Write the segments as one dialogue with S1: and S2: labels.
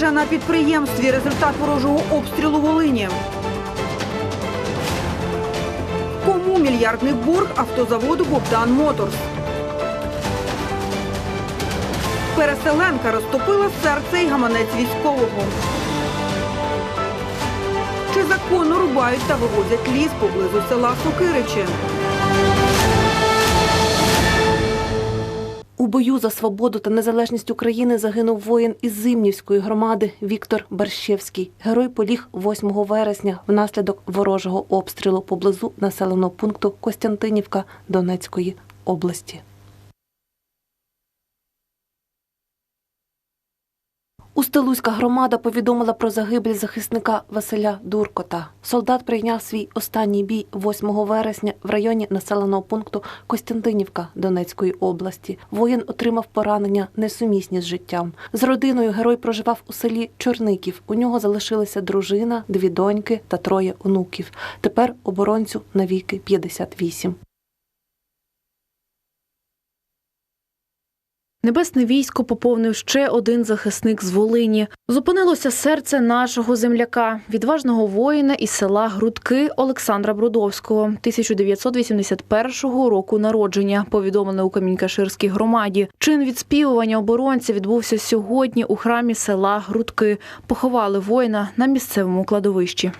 S1: Пожежа на підприємстві. Результат ворожого обстрілу Волині. Кому мільярдний борг автозаводу Богдан Моторс? Переселенка розтопила серце і гаманець військового. Чи законно рубають та вивозять ліс поблизу села Сокиричі?
S2: У бою за свободу та незалежність України загинув воїн із Зимнівської громади Віктор Барщевський. Герой поліг 8 вересня внаслідок ворожого обстрілу поблизу населеного пункту Костянтинівка Донецької області. Устилузька громада повідомила про загибель захисника Василя Дуркота. Солдат прийняв свій останній бій 8 вересня в районі населеного пункту Костянтинівка Донецької області. Воїн отримав поранення несумісні з життям. З родиною герой проживав у селі Чорників. У нього залишилися дружина, дві доньки та троє онуків. Тепер оборонцю навіки 58.
S3: Небесне військо поповнив ще один захисник з Волині. Зупинилося серце нашого земляка, відважного воїна із села Грудки Олександра Брудовського, 1981 року народження. Повідомлено у Камінькаширській громаді. Чин відспівування оборонця відбувся сьогодні у храмі села Грудки. Поховали воїна на місцевому кладовищі.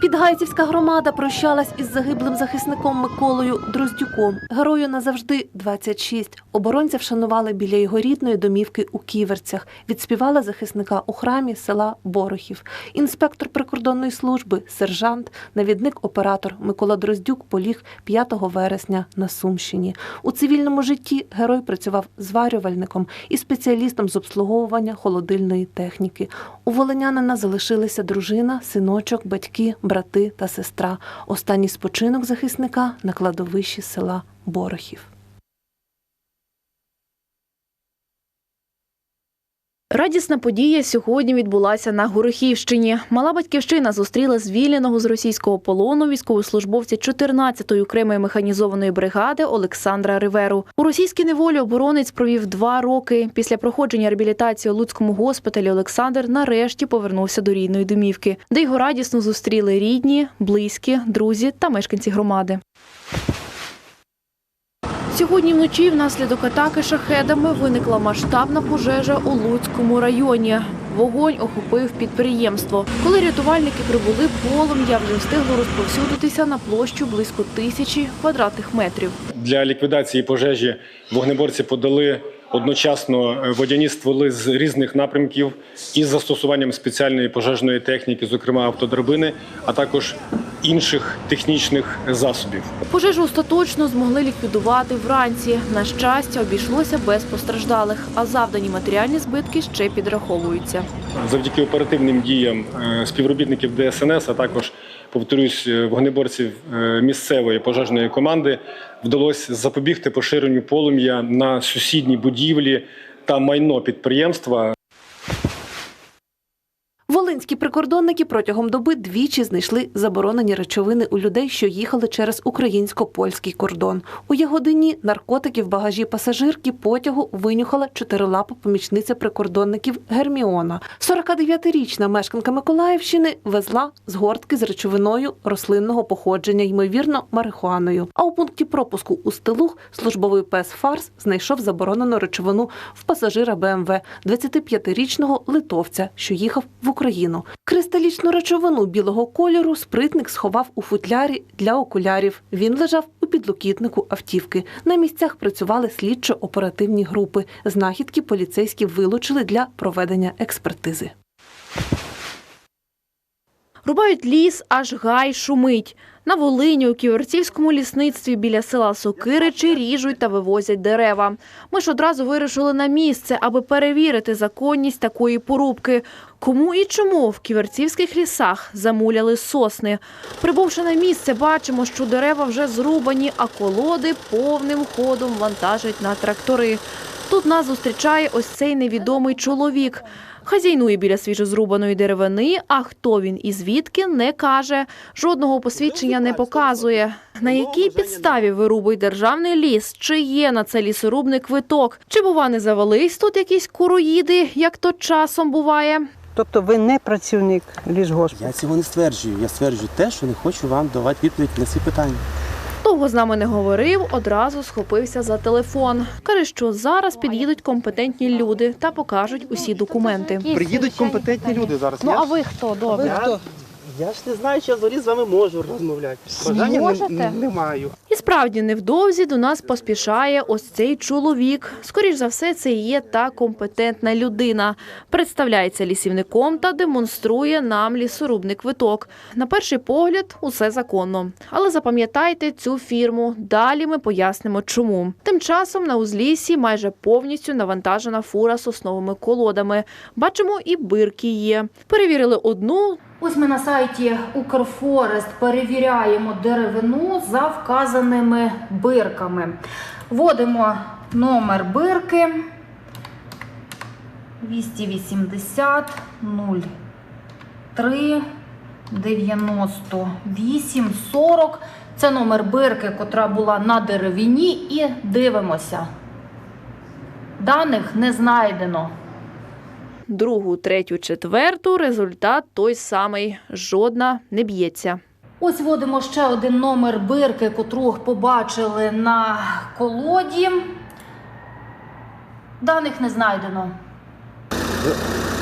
S2: Підгайцівська громада прощалась із загиблим захисником Миколою Дроздюком. Герою назавжди 26. Оборонця вшанували біля його рідної домівки у Ківерцях. Відспівали захисника у храмі села Борохів. Інспектор прикордонної служби, сержант, навідник-оператор Микола Дроздюк поліг 5 вересня на Сумщині. У цивільному житті герой працював зварювальником і спеціалістом з обслуговування холодильної техніки. У волинянина залишилися дружина, синочок, батьки, брати та сестра. Останній спочинок захисника на кладовищі села Борохів.
S3: Радісна подія сьогодні відбулася на Горохівщині. Мала батьківщина зустріла звільненого з російського полону військовослужбовця 14-ї окремої механізованої бригади Олександра Риверу. У російській неволі оборонець провів два роки. Після проходження реабілітації у Луцькому госпіталі Олександр нарешті повернувся до рідної домівки, де його радісно зустріли рідні, близькі, друзі та мешканці громади. Сьогодні вночі внаслідок атаки шахедами виникла масштабна пожежа у Луцькому районі. Вогонь охопив підприємство. Коли рятувальники прибули, полум'я вже встигло розповсюдитися на площу близько тисячі квадратних метрів.
S4: Для ліквідації пожежі вогнеборці подали одночасно е, водяні стволи з різних напрямків із застосуванням спеціальної пожежної техніки, зокрема автодрабини, а також інших технічних засобів.
S3: Пожежу остаточно змогли ліквідувати вранці. На щастя, обійшлося без постраждалих, а завдані матеріальні збитки ще підраховуються.
S4: Завдяки оперативним діям е, співробітників ДСНС, а також повторюсь, е, вогнеборців е, місцевої пожежної команди вдалося запобігти поширенню полум'я на сусідні будівлі та майно підприємства.
S2: Волинські прикордонники протягом доби двічі знайшли заборонені речовини у людей, що їхали через українсько-польський кордон. У Ягодині наркотики в багажі пасажирки потягу винюхала чотирилапа помічниця прикордонників Герміона. 49-річна мешканка Миколаївщини везла з гортки з речовиною рослинного походження, ймовірно, марихуаною. А у пункті пропуску у Стилух службовий пес Фарс знайшов заборонену речовину в пасажира БМВ 25-річного литовця, що їхав в Україну. Кристалічну речовину білого кольору спритник сховав у футлярі для окулярів. Він лежав у підлокітнику автівки. На місцях працювали слідчо-оперативні групи. Знахідки поліцейські вилучили для проведення експертизи.
S3: Рубають ліс, аж гай шумить. На Волині у Ківерцівському лісництві біля села Сокиричі ріжуть та вивозять дерева. Ми ж одразу вирушили на місце, аби перевірити законність такої порубки. Кому і чому в ківерцівських лісах замуляли сосни. Прибувши на місце, бачимо, що дерева вже зрубані, а колоди повним ходом вантажать на трактори. Тут нас зустрічає ось цей невідомий чоловік. Хазяйнує біля свіжозрубаної деревини, а хто він і звідки не каже. Жодного посвідчення не показує. На якій підставі вирубує державний ліс? Чи є на це лісорубний квиток? Чи бува не завелись тут якісь куроїди, як то часом буває?
S5: Тобто ви не працівник лісгоспу?
S6: Я цього не стверджую. Я стверджую те, що не хочу вам давати відповідь на ці питання.
S3: Довго з нами не говорив, одразу схопився за телефон. Каже, що зараз під'їдуть компетентні люди та покажуть усі документи.
S6: Приїдуть компетентні люди зараз.
S3: Ну а ви хто? Добре.
S6: я, ж не знаю, чи я взагалі з вами можу розмовляти. Бажання
S3: Можете?
S6: не, не маю.
S3: І справді невдовзі до нас поспішає ось цей чоловік. Скоріш за все, це є та компетентна людина. Представляється лісівником та демонструє нам лісорубний квиток. На перший погляд, усе законно. Але запам'ятайте цю фірму. Далі ми пояснимо, чому. Тим часом на узліссі майже повністю навантажена фура сосновими колодами. Бачимо, і бирки є. Перевірили одну,
S7: Ось ми на сайті Укрфорест перевіряємо деревину за вказаними бирками. Вводимо номер бирки 280 03 98 40. Це номер бирки, котра була на деревині, і дивимося. Даних не знайдено.
S3: другу, третю, четверту. Результат той самий. Жодна не б'ється.
S7: Ось вводимо ще один номер бирки, котру побачили на колоді. Даних не знайдено.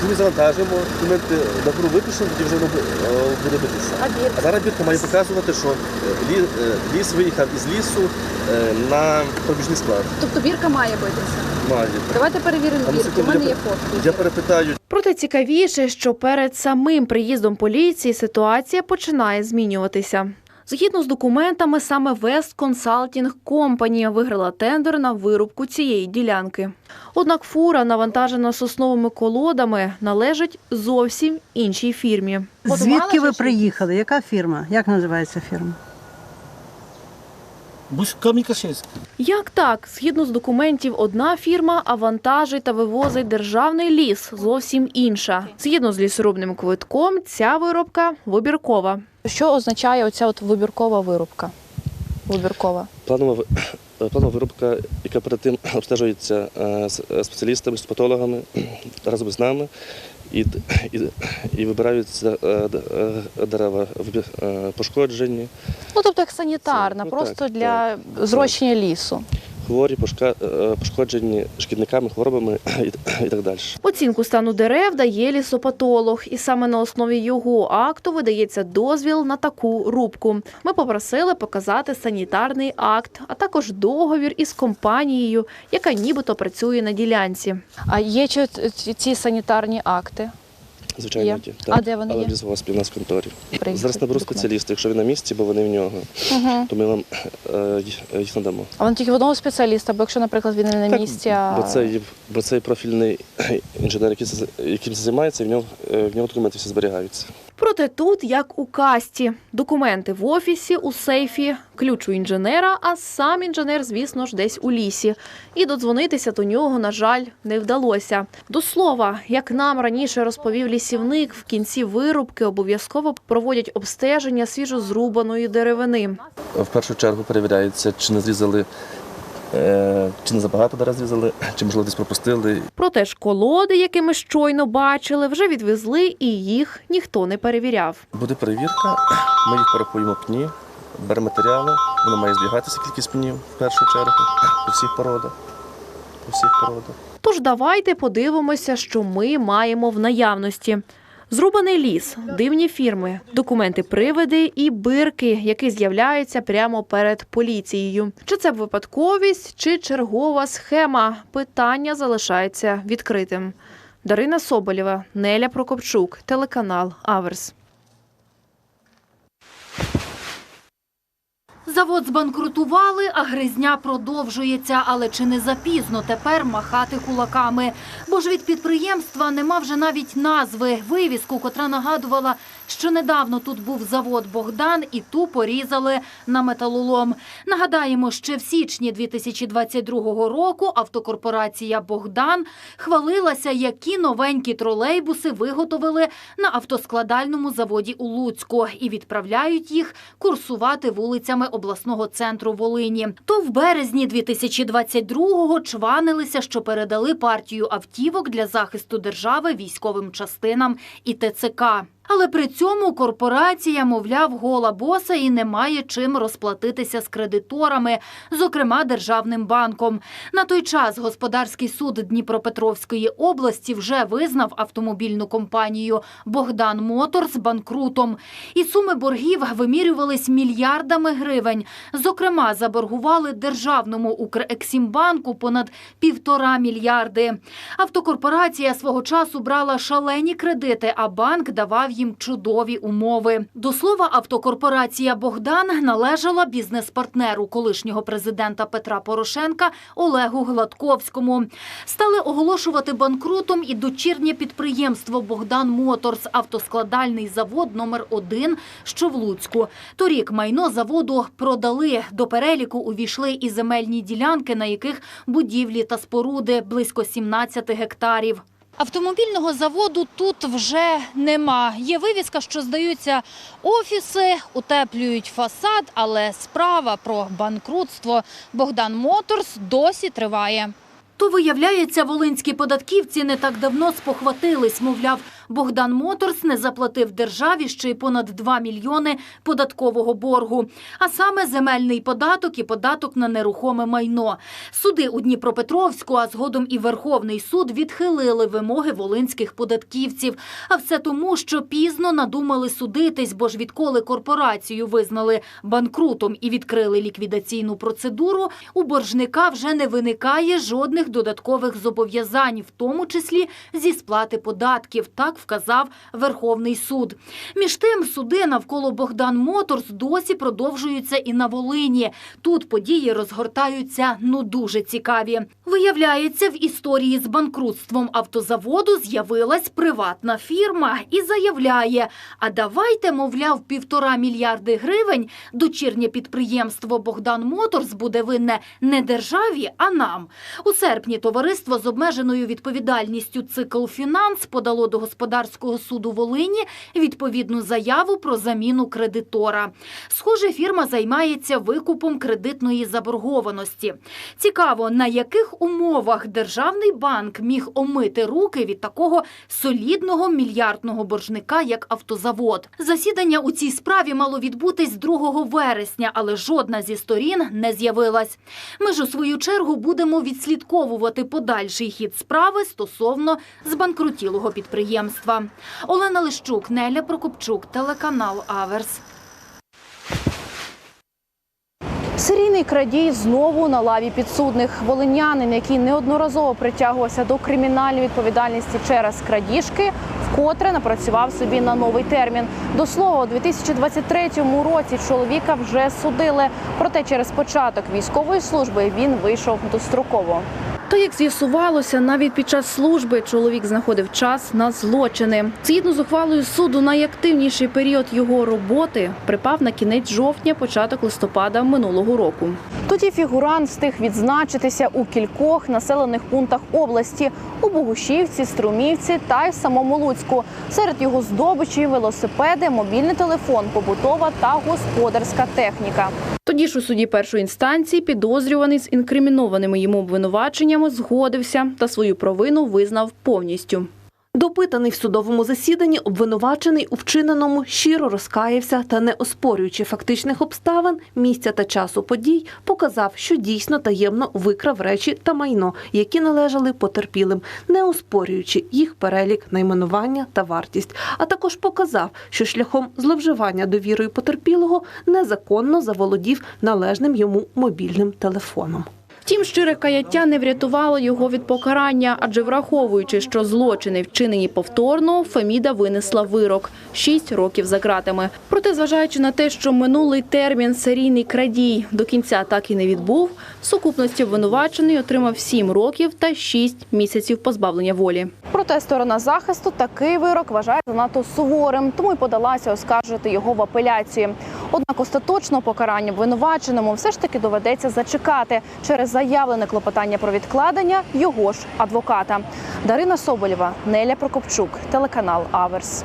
S6: Ми завантажимо, документи нагору випишемо, тоді вже воно е, буде битися. А зараз бірка має показувати, що е, лі- е, ліс виїхав із лісу е, на пробіжний склад.
S8: Тобто бірка має битися.
S6: Має.
S8: Давайте перевіримо
S6: ну,
S8: бірки. У
S6: секунду,
S8: мене є фотки.
S6: Я перепитаю,
S3: Проте цікавіше, що перед самим приїздом поліції ситуація починає змінюватися. Згідно з документами, саме West Consulting Company виграла тендер на вирубку цієї ділянки. Однак фура, навантажена сосновими колодами, належить зовсім іншій фірмі.
S5: Звідки ви приїхали? Яка фірма? Як називається фірма?
S3: Як так? Згідно з документів, одна фірма, а вантажить та вивозить державний ліс зовсім інша. Згідно з лісорубним квитком, ця виробка вибіркова.
S8: Що означає оця от вибіркова вирубка? Вибіркова.
S6: планова, планова виробка, яка перед тим обстежується е, е, спеціалістами, з патологами разом з нами. І, і, і вибираються е, дерева пошкоджені,
S8: Ну тобто як санітарна,
S6: Це, ну,
S8: просто
S6: так,
S8: для зрощення лісу.
S6: Хворі, е, пошкоджені шкідниками, хворобами і, так далі.
S3: Оцінку стану дерев дає лісопатолог, і саме на основі його акту видається дозвіл на таку рубку. Ми попросили показати санітарний акт, а також договір із компанією, яка нібито працює на ділянці.
S8: А є ці санітарні акти?
S6: Звичайно,
S8: Є.
S6: є.
S8: А де вони
S6: Але
S8: є?
S6: в лісгоспі у нас в конторі.
S8: Приїхати
S6: Зараз наберу спеціаліста, якщо він на місці, бо вони в нього,
S8: Угу.
S6: то ми вам е, їх- їх надамо.
S8: А вони тільки в одного спеціаліста, бо якщо, наприклад, він не на
S6: Так,
S8: місці, а
S6: Бо цей, бо цей профільний інженер, який це- яким це займається, в нього, е, в нього документи всі зберігаються.
S3: Проте тут, як у касті, документи в офісі, у сейфі, ключ у інженера, а сам інженер, звісно ж, десь у лісі. І додзвонитися до нього, на жаль, не вдалося. До слова, як нам раніше розповів лісівник, в кінці вирубки обов'язково проводять обстеження свіжозрубаної деревини.
S6: В першу чергу перевіряється, чи не зрізали, чи не забагато дерев зрізали, чи можливо десь пропустили.
S3: Проте ж колоди, які ми щойно бачили, вже відвезли, і їх ніхто не перевіряв.
S6: Буде перевірка, ми їх порахуємо пні, беремо матеріали, воно має збігатися кількість пнів в першу чергу, по всіх породах. По всіх породах.
S3: Тож давайте подивимося, що ми маємо в наявності. Зрубаний ліс, дивні фірми, документи привиди і бирки, які з'являються прямо перед поліцією. Чи це випадковість, чи чергова схема? Питання залишається відкритим. Дарина Соболєва, Неля Прокопчук, телеканал Аверс.
S7: Завод збанкрутували, а гризня продовжується. Але чи не запізно тепер махати кулаками? Бо ж від підприємства нема вже навіть назви, вивіску, котра нагадувала, що недавно тут був завод Богдан і ту порізали на металолом. Нагадаємо, ще в січні 2022 року автокорпорація Богдан хвалилася, які новенькі тролейбуси виготовили на автоскладальному заводі у Луцьку і відправляють їх курсувати вулицями обласного центру Волині. То в березні 2022-го чванилися, що передали партію автівок для захисту держави військовим частинам і ТЦК. Але при цьому корпорація, мовляв, гола боса і не має чим розплатитися з кредиторами, зокрема державним банком. На той час господарський суд Дніпропетровської області вже визнав автомобільну компанію Богдан Моторс банкрутом. І суми боргів вимірювались мільярдами гривень. Зокрема, заборгували державному Укрексімбанку понад півтора мільярди. Автокорпорація свого часу брала шалені кредити, а банк давав їм чудові умови. До слова, автокорпорація Богдан належала бізнес-партнеру колишнього президента Петра Порошенка Олегу Гладковському. Стали оголошувати банкрутом і дочірнє підприємство Богдан Моторс, автоскладальний завод номер 1 що в Луцьку. Торік майно заводу продали. До переліку увійшли і земельні ділянки, на яких будівлі та споруди близько 17 гектарів. Автомобільного заводу тут вже нема. Є вивіска, що здаються офіси, утеплюють фасад, але справа про банкрутство Богдан Моторс досі триває. То, виявляється, волинські податківці не так давно спохватились. Мовляв, Богдан Моторс не заплатив державі ще й понад 2 мільйони податкового боргу. А саме земельний податок і податок на нерухоме майно. Суди у Дніпропетровську, а згодом і Верховний суд відхилили вимоги волинських податківців. А все тому, що пізно надумали судитись, бо ж відколи корпорацію визнали банкрутом і відкрили ліквідаційну процедуру, у боржника вже не виникає жодних додаткових зобов'язань, в тому числі зі сплати податків. Так вказав Верховний суд. Між тим, суди навколо Богдан Моторс досі продовжуються і на Волині. Тут події розгортаються ну дуже цікаві. Виявляється, в історії з банкрутством автозаводу з'явилась приватна фірма і заявляє: а давайте, мовляв, півтора мільярди гривень дочірнє підприємство Богдан Моторс буде винне не державі, а нам. У серпні товариство з обмеженою відповідальністю «Цикл Фінанс» подало до господарського суду Волині відповідну заяву про заміну кредитора. Схоже, фірма займається викупом кредитної заборгованості. Цікаво, на яких умовах державний банк міг омити руки від такого солідного мільярдного боржника, як автозавод. Засідання у цій справі мало відбутись 2 вересня, але жодна зі сторін не з'явилась. Ми ж у свою чергу будемо відслідковувати подальший хід справи стосовно збанкрутілого підприємства. Олена Лищук, Неля Прокопчук, телеканал Аверс.
S8: Серійний крадій знову на лаві підсудних. Волинянин, який неодноразово притягувався до кримінальної відповідальності через крадіжки, вкотре напрацював собі на новий термін. До слова, у 2023 році чоловіка вже судили. Проте через початок військової служби він вийшов достроково.
S3: Та як з'ясувалося, навіть під час служби чоловік знаходив час на злочини. Згідно з ухвалою суду, найактивніший період його роботи припав на кінець жовтня, початок листопада минулого року.
S8: Тоді фігурант встиг відзначитися у кількох населених пунктах області у Богушівці, Струмівці та й самому Луцьку. Серед його здобичі велосипеди, мобільний телефон, побутова та господарська техніка.
S3: Тоді ж у суді першої інстанції підозрюваний з інкримінованими йому обвинуваченнями згодився та свою провину визнав повністю.
S2: Допитаний в судовому засіданні, обвинувачений у вчиненому щиро розкаявся та, не оспорюючи фактичних обставин, місця та часу подій, показав, що дійсно таємно викрав речі та майно, які належали потерпілим, не оспорюючи їх перелік, найменування та вартість. А також показав, що шляхом зловживання довірою потерпілого незаконно заволодів належним йому мобільним телефоном.
S3: Втім, щире каяття не врятувало його від покарання, адже враховуючи, що злочини вчинені повторно, Феміда винесла вирок – 6 років за ґратами. Проте, зважаючи на те, що минулий термін серійний крадій до кінця так і не відбув, в сукупності обвинувачений отримав 7 років та 6 місяців позбавлення волі.
S8: Проте сторона захисту такий вирок вважає занадто суворим, тому й подалася оскаржити його в апеляції. Однак остаточного покарання обвинуваченому все ж таки доведеться зачекати через заявлене клопотання про відкладення його ж адвоката. Дарина Соболєва, Неля Прокопчук, телеканал Аверс.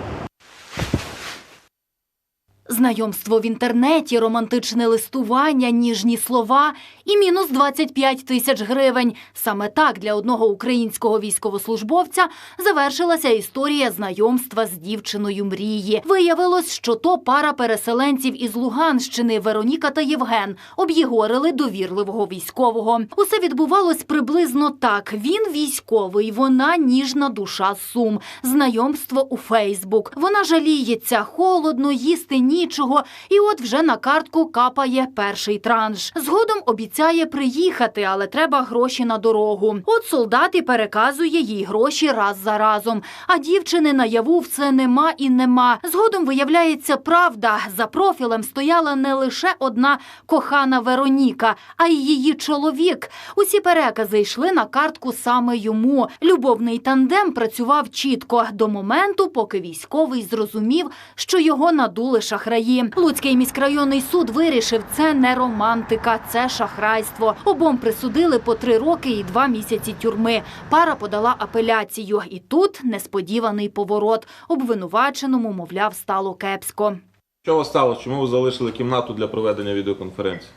S7: Знайомство в інтернеті, романтичне листування, ніжні слова і мінус 25 тисяч гривень. Саме так для одного українського військовослужбовця завершилася історія знайомства з дівчиною мрії. Виявилось, що то пара переселенців із Луганщини Вероніка та Євген об'єгорили довірливого військового. Усе відбувалось приблизно так: він військовий, вона ніжна душа сум. Знайомство у Фейсбук. Вона жаліється, холодно, їсти нічого. І от вже на картку капає перший транш. Згодом обіцяє приїхати, але треба гроші на дорогу. От солдат і переказує їй гроші раз за разом. А дівчини наяву все нема і нема. Згодом виявляється правда. За профілем стояла не лише одна кохана Вероніка, а й її чоловік. Усі перекази йшли на картку саме йому. Любовний тандем працював чітко до моменту, поки військовий зрозумів, що його надули шахраї. Луцький міськрайонний суд вирішив, це не романтика, це шахрайство. Обом присудили по три роки і два місяці тюрми. Пара подала апеляцію, і тут несподіваний поворот. Обвинуваченому, мовляв, стало кепсько.
S9: Що вас сталося? Чому ви залишили кімнату для проведення відеоконференції?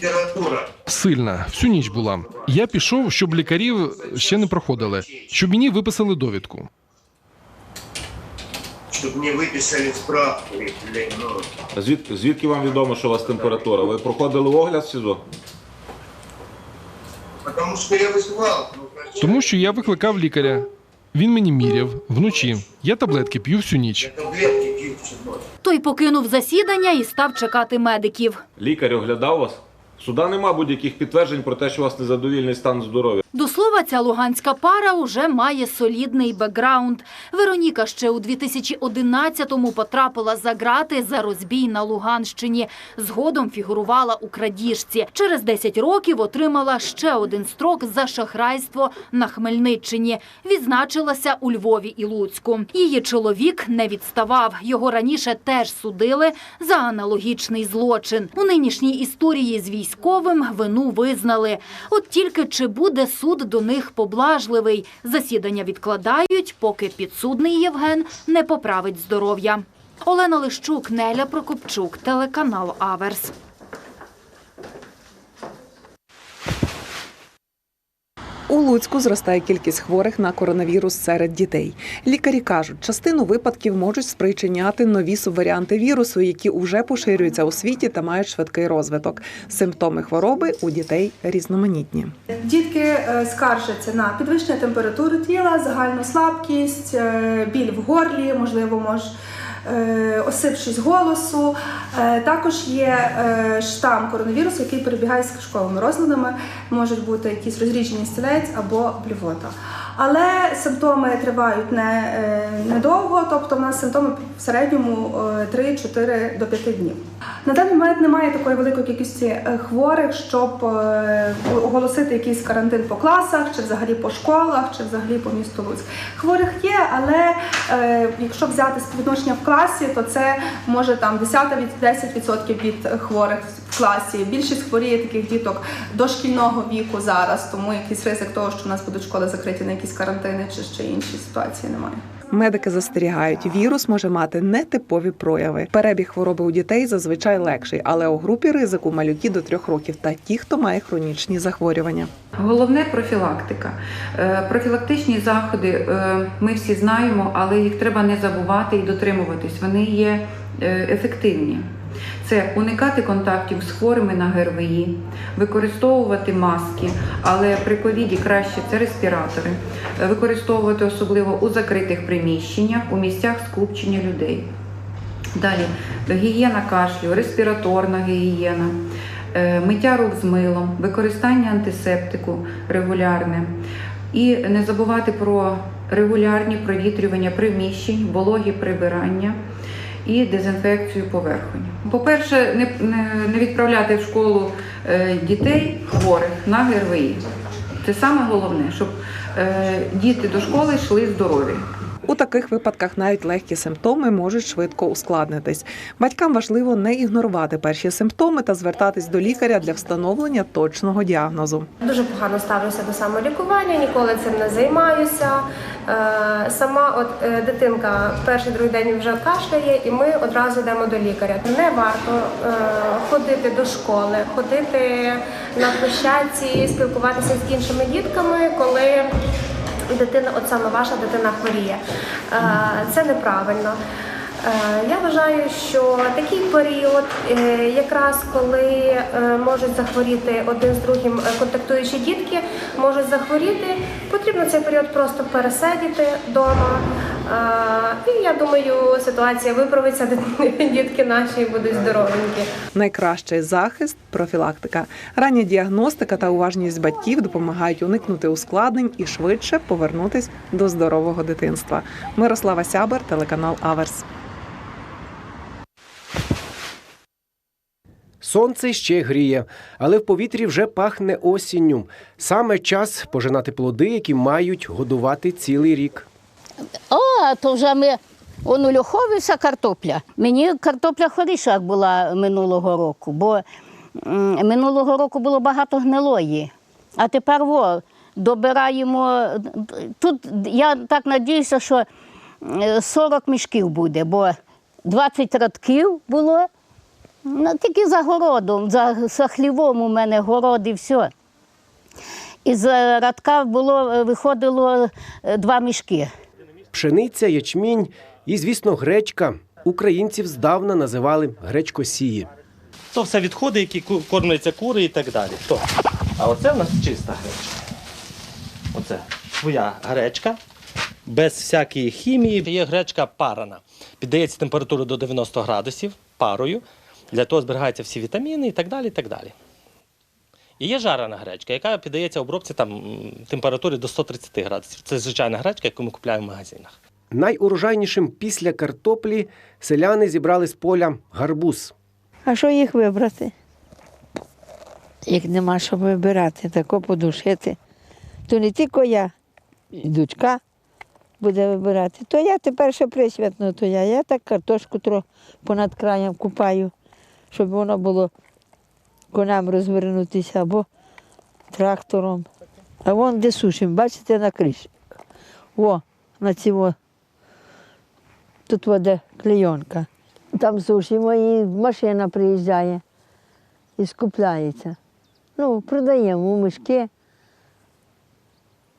S10: Температура.
S11: Сильна, всю ніч була. Я пішов, щоб лікарів ще не проходили, щоб мені виписали довідку
S10: Чтобы мне выписали справку, и, блин, ну,
S9: А Звід, звідки вам відомо, що у вас температура? Ви проходили огляд в СІЗО?
S10: потому что я вызывал. Ну, врача.
S11: Тому що я викликав лікаря. Він мені міряв вночі. Я таблетки п'ю всю ніч.
S10: Я таблетки пью всю ночь.
S7: Той покинув засідання і став чекати медиків.
S9: Лікар оглядав вас? Суда нема будь-яких підтверджень про те, що у вас незадовільний стан здоров'я.
S7: До слова, ця луганська пара уже має солідний бекграунд. Вероніка ще у 2011-му потрапила за грати за розбій на Луганщині. Згодом фігурувала у крадіжці. Через 10 років отримала ще один строк за шахрайство на Хмельниччині. Відзначилася у Львові і Луцьку. Її чоловік не відставав. Його раніше теж судили за аналогічний злочин. У нинішній історії з військовим вину визнали. От тільки чи буде суд до них поблажливий? Засідання відкладають, поки підсудний Євген не поправить здоров'я. Олена Лищук, Неля Прокопчук, телеканал Аверс.
S2: У Луцьку зростає кількість хворих на коронавірус серед дітей. Лікарі кажуть, частину випадків можуть спричиняти нові субваріанти вірусу, які вже поширюються у світі та мають швидкий розвиток. Симптоми хвороби у дітей різноманітні.
S12: Дітки е, скаржаться на підвищення температури тіла, загальну слабкість, е, біль в горлі, можливо, мож, е, осипшість голосу. Е, Також є е, штам коронавірусу, який перебігає з кишковими розладами. Можуть бути якісь розріджені стілець або блювота. Але симптоми тривають не, е, недовго, тобто в нас симптоми в середньому е, 3-4 до 5 днів. На даний момент немає такої великої кількості е, хворих, щоб е, оголосити якийсь карантин по класах, чи взагалі по школах, чи взагалі по місту Луцьк. Хворих є, але е, якщо взяти співвідношення в класі, то це може там 10 від 10% від хворих в класі. Більшість хворіє таких діток дошкільного віку зараз, тому якийсь ризик того, що в нас будуть школи закриті на якісь карантини чи ще інші ситуації немає.
S2: Медики застерігають, вірус може мати нетипові прояви. Перебіг хвороби у дітей зазвичай легший, але у групі ризику малюки до трьох років та ті, хто має хронічні захворювання.
S13: Головне профілактика. Е, Профілактичні заходи е, ми всі знаємо, але їх треба не забувати і дотримуватись. Вони є е, ефективні. Це уникати контактів з хворими на ГРВІ, використовувати маски, але при ковіді краще це респіратори, використовувати особливо у закритих приміщеннях, у місцях скупчення людей. Далі гігієна кашлю, респіраторна гігієна, е, миття рук з милом, використання антисептику регулярне. І не забувати про регулярні провітрювання приміщень, вологі прибирання і дезінфекцію поверхонь. По-перше, не, не, відправляти в школу е, дітей хворих на ГРВІ. Це саме головне, щоб е, діти до школи йшли здорові.
S2: У таких випадках навіть легкі симптоми можуть швидко ускладнитись. Батькам важливо не ігнорувати перші симптоми та звертатись до лікаря для встановлення точного діагнозу.
S14: Дуже погано ставлюся до самолікування, ніколи цим не займаюся. Е, Сама от е, дитинка перший другий день вже кашляє, і ми одразу йдемо до лікаря. Не варто е, ходити до школи, ходити на площадці, спілкуватися з іншими дітками, коли дитина, от саме ваша дитина хворіє. Е, Це неправильно. Е, Я вважаю, що такий період, е, якраз коли можуть захворіти один з другим контактуючі дітки, можуть захворіти, потрібно цей період просто пересидіти вдома. І я думаю, ситуація виправиться, дітки наші будуть здоровенькі.
S2: Найкращий захист профілактика. Рання діагностика та уважність батьків допомагають уникнути ускладнень і швидше повернутись до здорового дитинства. Мирослава Сябер, телеканал Аверс.
S15: Сонце ще гріє, але в повітрі вже пахне осінню. Саме час пожинати плоди, які мають годувати цілий рік.
S16: О, то вже ми он у Льохові вся картопля. Мені картопля хороша як була минулого року, бо минулого року було багато гнилої. А тепер во, добираємо. Тут я так надіюся, що е, 40 мішків буде, бо 20 радків було. Ну, тільки за городом, за, за хлівом у мене город і все. І з радка було, е, виходило е, два мішки.
S15: Пшениця, ячмінь і, звісно, гречка. Українців здавна називали гречкосії.
S17: То все відходи, які кормляться кури і так далі. То. А оце в нас чиста гречка. Оце своя гречка, без всякої хімії. Є гречка парана. Піддається температуру до 90 градусів парою. Для того зберігаються всі вітаміни і так далі. І так далі. І є жарена гречка, яка піддається обробці там, м, температури до 130 градусів. Це звичайна гречка, яку ми купуємо в магазинах.
S15: Найурожайнішим після картоплі селяни зібрали з поля гарбуз.
S18: А що їх вибрати? Їх нема що вибирати, тако подушити. То не тільки я, і дочка буде вибирати. То я тепер ще присвятно, то я. Я так картошку трохи понад краєм купаю, щоб воно було коням розвернутися або трактором. А вон де сушимо, бачите, на криші. О, на ці. Тут воде клейонка. Там сушимо і машина приїжджає і скупляється. Ну, продаємо мішки.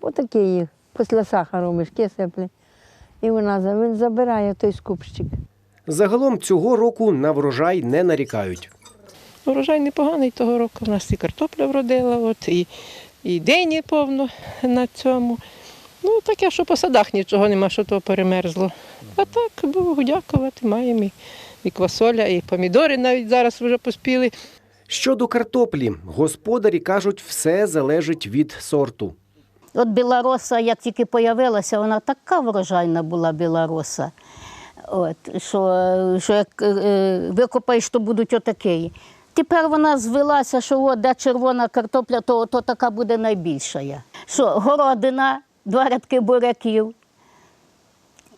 S18: Отакі їх. Після сахару мішки сиплять. І вона він забирає той скупщик.
S15: Загалом цього року на врожай не нарікають.
S19: Урожай непоганий того року. У нас і картопля вродила, от, і, і дині повно на цьому. Ну, таке, що по садах нічого нема, що то перемерзло. А так, Богу дякувати, маємо і, і квасоля, і помідори навіть зараз вже поспіли.
S15: Щодо картоплі, господарі кажуть, все залежить від сорту.
S16: От білороса, як тільки появилася, вона така врожайна була білороса. От, що, що як е, викопаєш, то будуть отакі. Тепер вона звелася, що от, де червона картопля, то, то така буде найбільша. Що городина, два рядки буряків,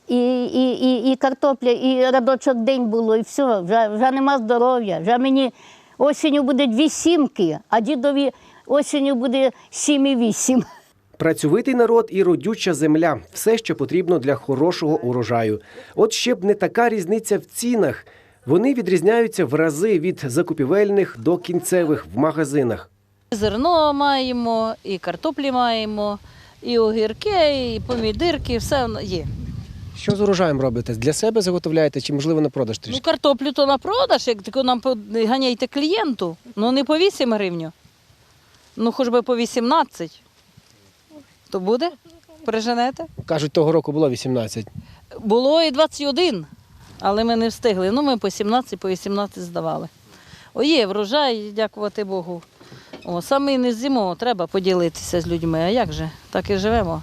S16: і, і, і, і картопля, і радочок день було, і все, вже, вже нема здоров'я. Вже мені осінню буде дві сімки, а дідові осінню буде сім і вісім.
S15: Працьовитий народ і родюча земля все, що потрібно для хорошого урожаю. От ще б не така різниця в цінах. Вони відрізняються в рази від закупівельних до кінцевих в магазинах.
S20: Зерно маємо, і картоплі маємо, і огірки, і помідирки, все є.
S15: Що з урожаєм робите? Для себе заготовляєте чи можливо на продаж
S20: Ну, картоплю то на продаж, як тільки нам ганяйте клієнту. Ну не по 8 гривень, ну хоч би по 18. То буде? Переженете?
S15: Кажуть, того року було 18.
S20: Було і 21, але ми не встигли. Ну, ми по 17, по 18 здавали. О, є врожай, дякувати Богу. О, саме не зимо, треба поділитися з людьми. А як же? Так і живемо.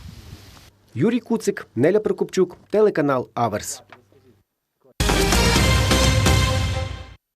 S15: Юрій Куцик, Неля Прокопчук, телеканал Аверс.